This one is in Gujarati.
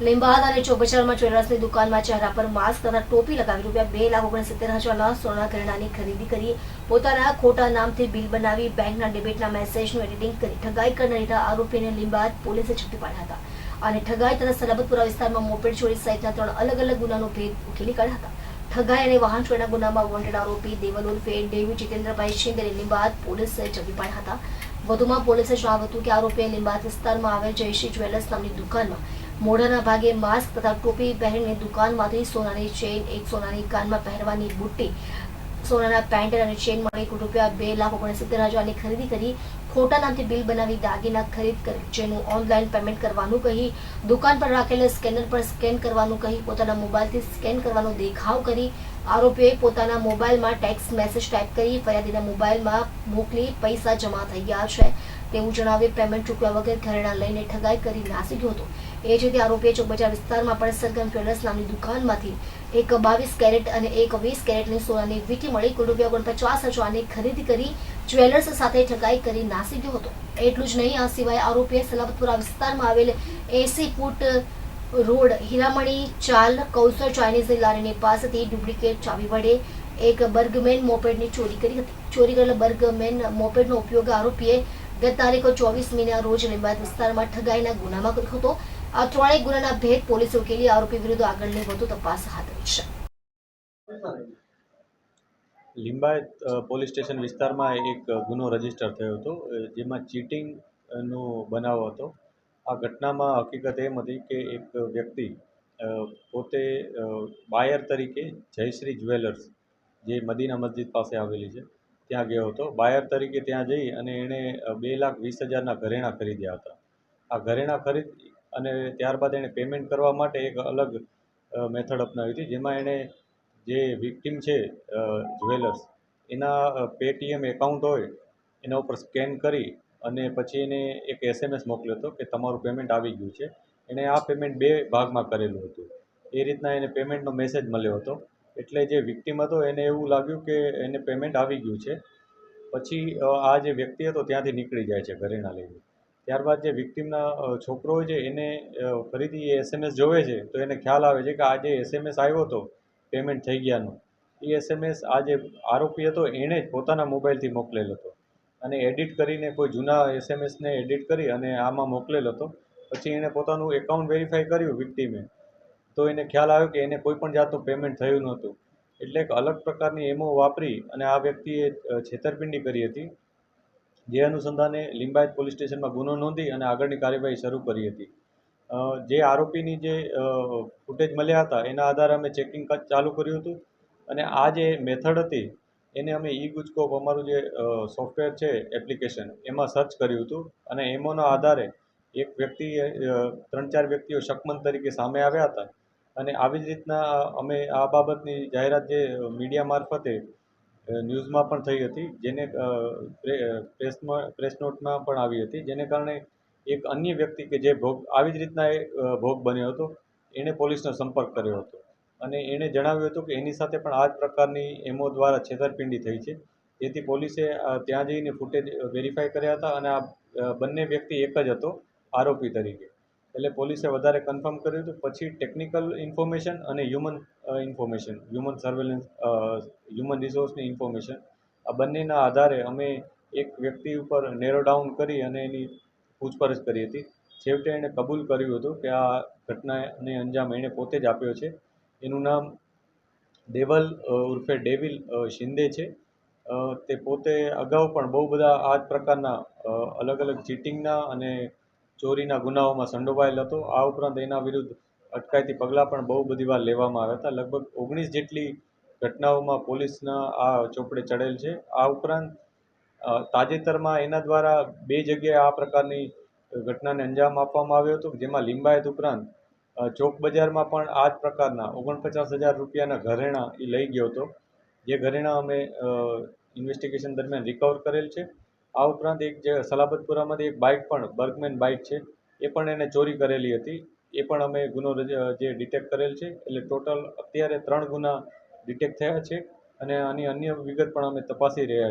લીંબાદ અને ચોકબજારમાં જ્વેલર્સની દુકાનમાં ચહેરા પર માસ્ક તથા ટોપી લગાવી રૂપિયા બે લાખ ઓગણસિત્તેર હજારના સોના ઘરેણાની ખરીદી કરી પોતાના ખોટા નામથી બિલ બનાવી બેંકના ડેબિટના મેસેજનું એડિટિંગ કરી ઠગાઈ કરનારા આરોપીને લીંબાદ પોલીસે ઝડપી પાડ્યા હતા. અને ઠગાઈ તથા સલાબતપુરા વિસ્તારમાં મોપેડ ચોરી સહિતના ત્રણ અલગ અલગ ગુનાનો ભેદ ઉકેલી કાઢ્યા હતા. ઠગાઈ અને વાહન ચોરીના ગુનામાં વોન્ટેડ આરોપી દેવલ ઉર્ફે ડેવી જીતેન્દ્રભાઈ શિંદેને લીંબાદ પોલીસે ઝડપી પાડ્યા હતા. વધુમાં પોલીસે જણાવ્યું હતું કે આરોપીએ લીંબાદ વિસ્તારમાં આવેલ જયશ્રી જ્વેલર્સ નામની દુકાનમાં મોઢાના ભાગે માસ્ક તથા ટોપી પહેરીને દુકાનમાંથી સોનાની ચેઇન એક સોનાની કાનમાં પહેરવાની બુટ્ટી, સોનાના પેન્ટ અને ચેઇન મળી કુલ રૂપિયા બે લાખ ઓગણસિત્તેર હજારની ખરીદી કરી ખોટા નામથી બિલ બનાવી દાગીના ખરીદ કરી, જેનું ઓનલાઈન પેમેન્ટ કરવાનું કહી, દુકાન પર રાખેલા સ્કેનર પર સ્કેન કરવાનું કહી, પોતાના મોબાઈલથી સ્કેન કરવાનો દેખાવ કરી આરોપીએ પોતાના મોબાઈલમાં ટેક્સ્ટ મેસેજ ટાઈપ કરી ફરિયાદીના મોબાઈલમાં મોકલી પૈસા જમા થઈ ગયા છે. તેવું જણાવી પેમેન્ટ ચૂકવ્યા વગર ઘરેણા લઈને ઠગાઈ કરી નાસી ગયો હતો. એ જ રીતે આરોપીએ ચોકબજાર વિસ્તારમાં પણ સરગમ જ્વેલર્સ નામની દુકાનમાંથી એક બાવીસ કેરેટ અને એક વીસ કેરેટની સોનાની વીટી મળી, કુલ રૂપિયા ઓગણપચાસ હજારની ખરીદી કરી જ્વેલર્સ સાથે ઠગાઈ કરી નાસી ગયો હતો. એટલું જ નહીં, આ સિવાય આરોપીએ સલાબતપુરા વિસ્તારમાં આવેલ એસી ફૂટ રોડ હીરામણી ચાલ કૌશલ ચાઇનીઝ લારીની પાસેથી ડુપ્લિકેટ ચાવી વડે એક બર્ગમેન મોપેડની ચોરી કરી હતી. ચોરી કરેલ બર્ગમેન મોપેડનો ઉપયોગ આરોપીએ ગત તારીખ ચોવીસ મીના રોજ લીંબાયત વિસ્તારમાં ઠગાઈના ગુનામાં કર્યો હતો. આ ત્રણેય ગુનાના ભેદ પોલીસે ઉકેલી, આરોપી વિરુદ્ધ આગળની વધુ તપાસ હાથ ધરી છે. લિંબાયત પોલીસ સ્ટેશન વિસ્તારમાં એક ગુનો રજિસ્ટર થયો હતો, જેમાં ચીટિંગ નો બનાવ હતો. આ ઘટનામાં હકીકત એમ હતી કે એક વ્યક્તિ પોતે બાયર તરીકે જયશ્રી જ્વેલર્સ, જે મદીના મસ્જિદ પાસે આવેલી છે, ત્યાં ગયો હતો. બાયર તરીકે ત્યાં જઈ અને એણે બે લાખ વીસ હજારના ઘરેણાં ખરીદ્યા હતા. આ ઘરેણાં ખરીદ અને ત્યારબાદ એણે પેમેન્ટ કરવા માટે એક અલગ મેથડ અપનાવી હતી, જેમાં એણે જે વિક્ટીમ છે જ્વેલર્સ, એના પેટીએમ એકાઉન્ટ હોય, એના ઉપર સ્કેન કરી અને પછી એને એક એસએમએસ મોકલ્યો હતો કે તમારું પેમેન્ટ આવી ગયું છે. એણે આ પેમેન્ટ બે ભાગમાં કરેલું હતું. એ રીતના એને પેમેન્ટનો મેસેજ મળ્યો હતો. એટલે જે વિક્ટીમ હતો એને એવું લાગ્યું કે એને પેમેન્ટ આવી ગયું છે. પછી આ જે વ્યક્તિ હતો ત્યાંથી નીકળી જાય છે ઘરેણાં લઈને. ત્યારબાદ જે વિક્ટીમના છોકરો હોય છે એને ફરીથી એ એસએમએસ જોવે છે, તો એને ખ્યાલ આવે છે કે આ જે એસએમએસ આવ્યો હતો પેમેન્ટ થઈ ગયાનો, એ એસએમએસ આ જે આરોપી હતો એણે જ પોતાના મોબાઈલથી મોકલેલો હતો. અને એડિટ કરીને કોઈ જૂના એસએમએસને એડિટ કરી અને આમાં મોકલેલ હતો. પછી એણે પોતાનું એકાઉન્ટ વેરીફાઈ કર્યું વિક્ટીમે. તો એને ખ્યાલ આવ્યો કે એને કોઈ પણ જાતનું પેમેન્ટ થયું નહોતું. એટલે એક અલગ પ્રકારની એમો વાપરી અને આ વ્યક્તિએ છેતરપિંડી કરી હતી. જે અનુસંધાને લિંબાયત પોલીસ સ્ટેશનમાં ગુનો નોંધી અને આગળની કાર્યવાહી શરૂ કરી હતી. જે આરોપીની જે ફૂટેજ મળ્યા હતા, એના આધારે અમે ચેકિંગ ચાલુ કર્યું હતું. અને આ જે મેથડ હતી એને અમે ઈ ગુજકોપ અમારું જે સોફ્ટવેર છે એપ્લિકેશન એમાં સર્ચ કર્યું હતું અને એમોના આધારે એક વ્યક્તિએ ત્રણ ચાર વ્યક્તિઓ શકમંદ તરીકે સામે આવ્યા હતા અને આવી જ રીતના અમે આ બાબતની જાહેરાત જે મીડિયા મારફતે ન્યૂઝમાં પણ થઈ હતી, જેને પ્રેસમાં, પ્રેસ નોટમાં પણ આવી હતી, જેને કારણે એક અન્ય વ્યક્તિ કે જે ભોગ, આવી જ રીતના એ ભોગ બન્યો હતો એણે પોલીસનો સંપર્ક કર્યો હતો. અને એણે જણાવ્યું હતું કે એની સાથે પણ આ જ પ્રકારની એમઓ દ્વારા છેતરપિંડી થઈ છે. તેથી પોલીસે ત્યાં જઈને ફૂટેજ વેરીફાઈ કર્યા હતા અને આ બંને વ્યક્તિ એક જ હતો આરોપી તરીકે. એટલે પોલીસે વધારે કન્ફર્મ કર્યું હતું. પછી ટેકનિકલ ઇન્ફોર્મેશન અને human information, human surveillance human રિસોર્સની ઇન્ફોર્મેશન, આ બંનેના આધારે અમે એક વ્યક્તિ ઉપર નેરો ડાઉન કરી અને એની પૂછપરછ કરી હતી. છેવટે એણે કબૂલ કર્યું હતું કે આ ઘટનાને અંજામ એણે પોતે જ આપ્યો છે. એનું નામ દેવલ ઉર્ફે ડેવિલ શિંદે છે. તે પોતે અગાઉ પણ બહુ બધા આ જ પ્રકારના અલગ અલગ ચીટિંગના અને ચોરીના ગુનાઓમાં સંડોવાયેલ હતો. આ ઉપરાંત એના વિરુદ્ધ અટકાયતી પગલાં પણ બહુ બધી વાર લેવામાં આવ્યા હતા. લગભગ ઓગણીસ જેટલી ઘટનાઓમાં પોલીસના આ ચોપડે ચડેલ છે. આ ઉપરાંત તાજેતરમાં એના દ્વારા બે જગ્યાએ આ પ્રકારની ઘટનાને અંજામ આપવામાં આવ્યો હતો, જેમાં લિંબાયત ઉપરાંત ચોક બજારમાં પણ આ જ પ્રકારના ઓગણપચાસ હજાર રૂપિયાના ઘરેણાં એ લઈ ગયો હતો. જે ઘરેણાં અમે ઇન્વેસ્ટિગેશન દરમિયાન રિકવર કરેલ છે. આ ઉપરાંત એક જે સલાબતપુરામાંથી એક બાઇક પણ બર્ગમેન બાઇક છે, એ પણ એને ચોરી કરેલી હતી. એ પણ અમે ગુનો જે ડિટેક્ટ કરેલ છે, એટલે ટોટલ અત્યારે ત્રણ ગુના ડિટેક્ટ થયા છે અને આની અન્ય વિગત પણ અમે તપાસી રહ્યા